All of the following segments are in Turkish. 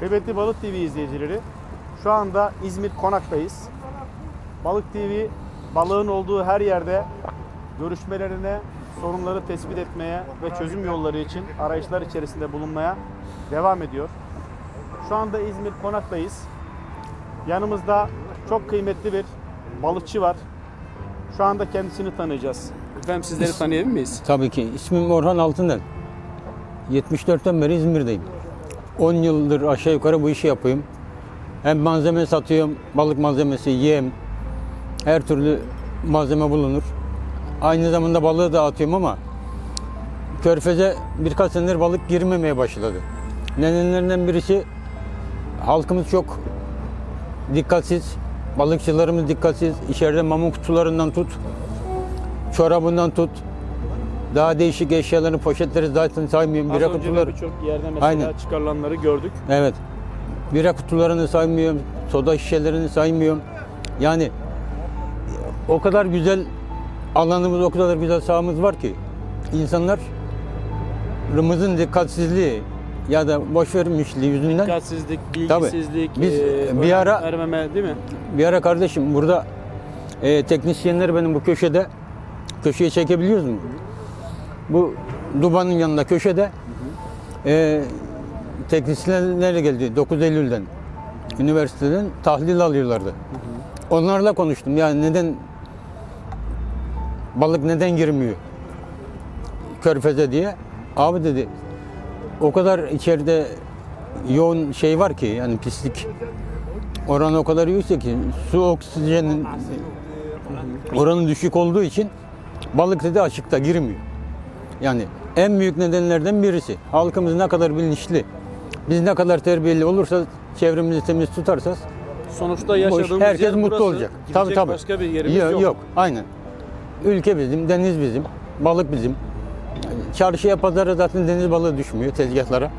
Kıymetli Balık TV izleyicileri, şu anda İzmir Konak'tayız. Balık TV, balığın olduğu her yerde görüşmelerine, sorunları tespit etmeye ve çözüm yolları için arayışlar içerisinde bulunmaya devam ediyor. Şu anda İzmir Konak'tayız. Yanımızda çok kıymetli bir balıkçı var. Şu anda kendisini tanıyacağız. Efendim sizleri tanıyabilir miyiz? Tabii ki. İsmim Orhan Altındel. 74'ten beri İzmir'deyim. 10 yıldır aşağı yukarı bu işi yapıyorum. Hem malzeme satıyorum, balık malzemesi, yem, her türlü malzeme bulunur. Aynı zamanda balığı da atıyorum ama körfeze birkaç senedir balık girmemeye başladı. Nedenlerinden birisi halkımız çok dikkatsiz, balıkçılarımız dikkatsiz. İçeride mamut kutularından tut, çorabından tut, daha değişik eşyaların poşetleri zaten saymıyorum. Az Bira önce kutuları. birçok yerde mesela Aynen. çıkarılanları gördük. Evet. Bira kutularını saymıyorum. Soda şişelerini saymıyorum. Yani o kadar güzel alanımız, o kadar güzel sahamız var ki insanlar rımızın dikkatsizliği ya da boş vermişliği yüzünden Dikkatsizlik, bilgisizlik, Biz e, bir ara- vermeme değil mi? bir ara kardeşim burada e, teknisyenler benim bu köşede köşeye çekebiliyoruz mu? Bu dubanın yanında köşede e, teknisyenler geldi 9 Eylül'den üniversiteden tahlil alıyorlardı. Onlarla konuştum. Yani neden balık neden girmiyor körfeze diye. Abi dedi o kadar içeride yoğun şey var ki yani pislik oranı o kadar yüksek ki su oksijenin oranı düşük olduğu için balık dedi açıkta girmiyor. Yani en büyük nedenlerden birisi. Halkımız ne kadar bilinçli, biz ne kadar terbiyeli olursa, çevremizi temiz tutarsak Sonuçta bu iş- yaşadığımız herkes yer mutlu burası. olacak. Gidecek Tabii tabii. başka bir yerimiz yok. yok. Yok, aynen. Ülke bizim, deniz bizim, balık bizim. Çarşıya, pazara zaten deniz balığı düşmüyor tezgahlara.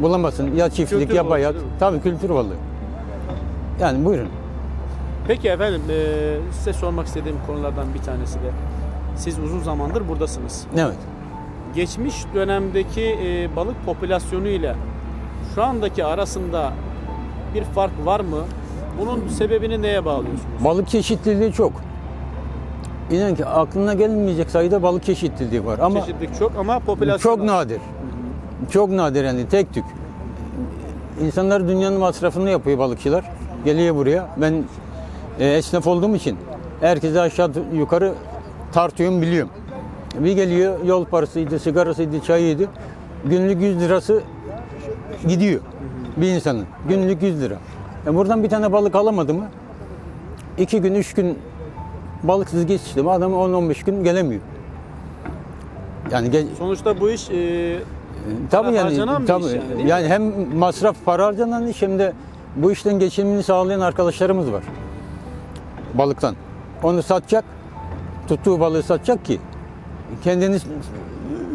Bulamazsın ya çiftlik Kültür ya balığı, bayat. mi? Tabii kültür balığı. Yani buyurun. Peki efendim e, size sormak istediğim konulardan bir tanesi de siz uzun zamandır buradasınız. Evet. Geçmiş dönemdeki e, balık popülasyonu ile şu andaki arasında bir fark var mı? Bunun sebebini neye bağlıyorsunuz? Balık çeşitliliği çok. İnan ki aklına gelmeyecek sayıda balık çeşitliliği var ama Çeşitlilik çok ama popülasyon çok az. nadir. Çok nadir yani tek tük. İnsanlar dünyanın masrafını yapıyor balıkçılar. Geliyor buraya. Ben e, esnaf olduğum için herkese aşağı yukarı tartıyorum biliyorum. Bir geliyor yol parasıydı, sigarasıydı, çayıydı. Günlük 100 lirası gidiyor bir insanın. Günlük 100 lira. E buradan bir tane balık alamadı mı? iki gün, üç gün balıksız geçti mi adam 10-15 gün gelemiyor. Yani ge- Sonuçta bu iş e, Tabii Para yani, tabii. iş yani, yani hem masraf para harcanan iş hem de bu işten geçimini sağlayan arkadaşlarımız var. Balıktan. Onu satacak, tuttuğu balığı satacak ki kendini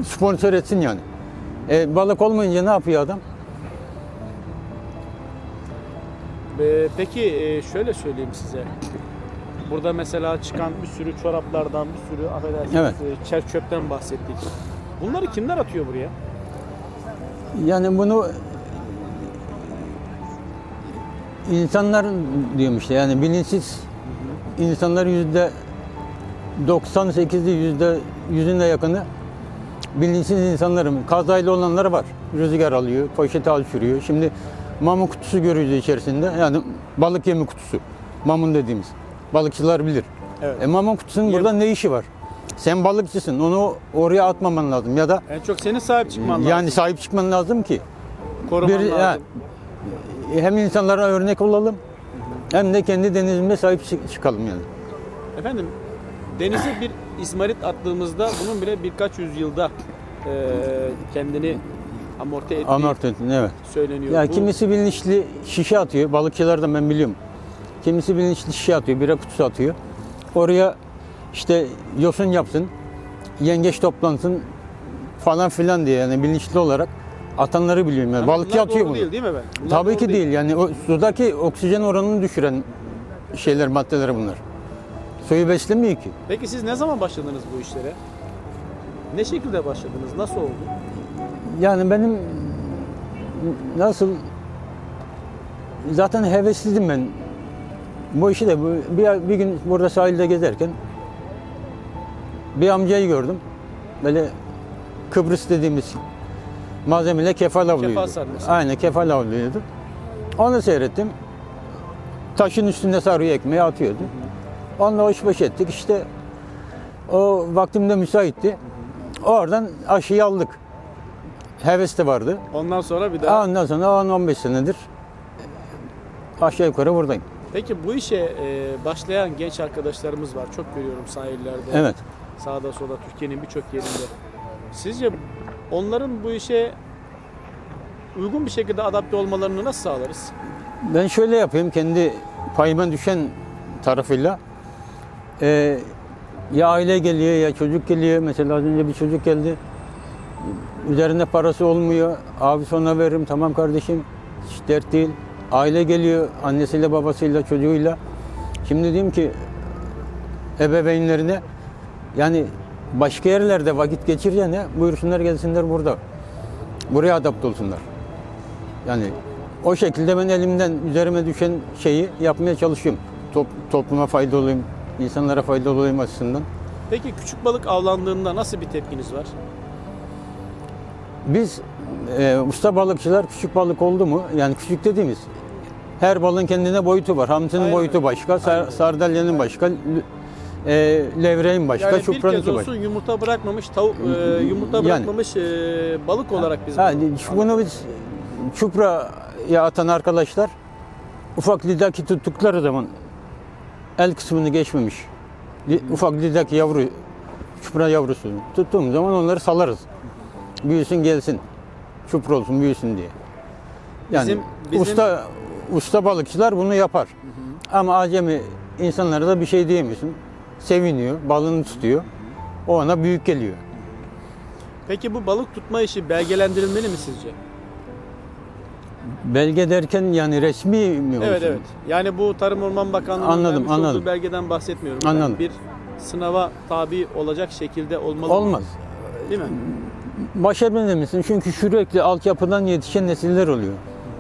sponsor etsin yani. E, balık olmayınca ne yapıyor adam? e, peki e, şöyle söyleyeyim size. Burada mesela çıkan bir sürü çoraplardan, bir sürü affedersiniz Evet. e, çer çöpten bahsettik. Bunları kimler atıyor buraya? Yani bunu insanlar diyorum işte yani bilinçsiz insanlar yüzde 98'i yüzde yüzünde yakını bilinçsiz insanların kazayla olanlar var. Rüzgar alıyor, poşete al sürüyor. Şimdi mamun kutusu görüyoruz içerisinde. Yani balık yemi kutusu. Mamun dediğimiz. Balıkçılar bilir. Evet. E mamun kutusunun burada ne işi var? Sen balıkçısın. Onu oraya atmaman lazım ya da En çok senin sahip çıkman yani lazım. sahip çıkman lazım ki Koruman bir lazım. ya, hem insanlara örnek olalım hem de kendi denizimize sahip çık- çıkalım yani. Efendim denize bir izmarit attığımızda bunun bile birkaç yüzyılda e, kendini amorti ettiği Amorti evet. söyleniyor. Ya Bu- kimisi bilinçli şişe atıyor. Balıkçılardan ben biliyorum. Kimisi bilinçli şişe atıyor, bira kutusu atıyor. Oraya işte yosun yapsın, yengeç toplansın falan filan diye yani bilinçli olarak atanları biliyorum yani. Ama Balıkçı bunlar atıyor doğru bunu. değil değil mi ben? Bunlar Tabii doğru ki değil. Yani o sudaki oksijen oranını düşüren şeyler, maddeler bunlar. Suyu beslemiyor ki. Peki siz ne zaman başladınız bu işlere? Ne şekilde başladınız? Nasıl oldu? Yani benim nasıl zaten hevesliydim ben. Bu işi de bir, bir gün burada sahilde gezerken bir amcayı gördüm. Böyle Kıbrıs dediğimiz malzemeyle kefal avlıyordu. Kefal sarması. Aynen kefal avlıyordu. Onu seyrettim. Taşın üstünde sarıyor ekmeği atıyordu. Onunla hoş beş ettik. İşte o vaktimde müsaitti. Oradan aşıyı aldık. Heves de vardı. Ondan sonra bir daha. Ondan sonra 10-15 senedir aşağı yukarı buradayım. Peki bu işe e, başlayan genç arkadaşlarımız var. Çok görüyorum sahillerde. Evet. Sağda solda Türkiye'nin birçok yerinde. Sizce onların bu işe uygun bir şekilde adapte olmalarını nasıl sağlarız? Ben şöyle yapayım kendi payıma düşen tarafıyla. Ee, ya aile geliyor ya çocuk geliyor. Mesela az önce bir çocuk geldi. Üzerinde parası olmuyor. Abi sonra veririm tamam kardeşim. Hiç dert değil. Aile geliyor annesiyle babasıyla çocuğuyla. Şimdi diyeyim ki ebeveynlerine yani başka yerlerde vakit geçireceğine buyursunlar gelsinler burada. Buraya adapte olsunlar. Yani o şekilde ben elimden üzerime düşen şeyi yapmaya çalışıyorum. Top, topluma faydalı insanlara faydalı olayım açısından. Peki küçük balık avlandığında nasıl bir tepkiniz var? Biz e, usta balıkçılar küçük balık oldu mu? Yani küçük dediğimiz her balığın kendine boyutu var. Hamsinin Aynen boyutu başka, sar- Aynen. sardalyanın başka, e, levreğin başka, Yani bir kez olsun başka. yumurta bırakmamış tavuk e, yumurta Yani. bırakmamış e, balık olarak biz Ha, bunu bunu biz çupraya atan arkadaşlar ufak lidaki tuttukları zaman el kısmını geçmemiş. Ufak lidaki yavru, çupra yavrusu tuttuğumuz zaman onları salarız. Büyüsün gelsin. Çupra olsun büyüsün diye. Yani Bizim- bizim- usta usta balıkçılar bunu yapar. Ama acemi insanlara da bir şey diyemiyorsun. Seviniyor, balını tutuyor. O ona büyük geliyor. Peki bu balık tutma işi belgelendirilmeli mi sizce? Belge derken yani resmi mi olsun? Evet evet. Yani bu Tarım Orman Bakanlığı'nın Anladım, vermiş olduğu anladım. belgeden bahsetmiyorum. Ben Anladım. bir sınava tabi olacak şekilde olmalı. mı? Olmaz. Değil mi? Başarabilirsin çünkü sürekli altyapıdan yetişen nesiller oluyor.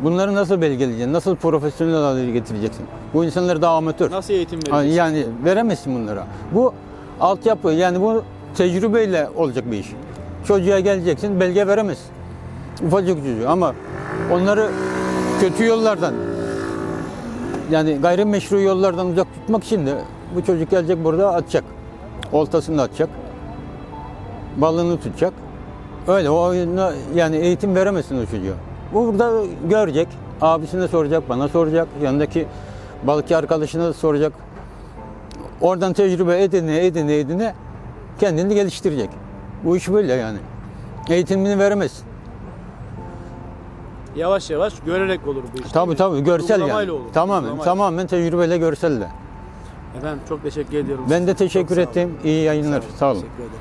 Bunları nasıl belgeleyeceksin? Nasıl profesyonel hale getireceksin? Bu insanlar daha amatör. Nasıl eğitim vereceksin? Yani veremezsin bunlara. Bu altyapı yani bu tecrübeyle olacak bir iş. Çocuğa geleceksin belge veremezsin. Ufacık çocuğu ama onları kötü yollardan yani gayrimeşru yollardan uzak tutmak için de bu çocuk gelecek burada atacak. Oltasını atacak. Balını tutacak. Öyle o yani eğitim veremezsin o çocuğa. Bu burada görecek. Abisine soracak, bana soracak. Yanındaki balıkçı arkadaşına da soracak. Oradan tecrübe edine edine edine kendini geliştirecek. Bu iş böyle yani. Eğitimini veremezsin. Yavaş yavaş görerek olur bu iş. Tabii tabii görsel yani. olur. Tamamen Uygulamayla. tamamen tecrübeyle görselle. Efendim çok teşekkür ediyorum. Ben de teşekkür sağ olun. ettim. İyi yayınlar. Sağ olun. Teşekkür ederim.